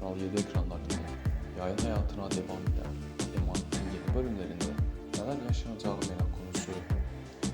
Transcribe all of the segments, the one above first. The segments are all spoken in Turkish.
Kanal 7 ekranlarında yayın hayatına devam eden Emanet'in yeni bölümlerinde neler yaşanacağı merak konusu.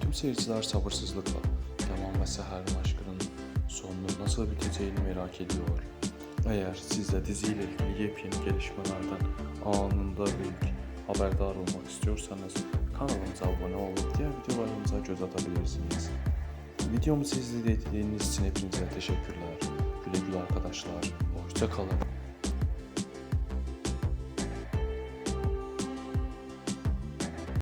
Tüm seyirciler sabırsızlıkla Yaman ve Seher'in aşkının sonunun nasıl biteceğini merak ediyor. Eğer siz de diziyle ilgili yepyeni gelişmelerden anında bilgi haberdar olmak istiyorsanız kanalımıza abone olup diğer videolarımıza göz atabilirsiniz. Videomuzu izlediğiniz için hepinize teşekkürler. Güle güle arkadaşlar. Hoşça kalın.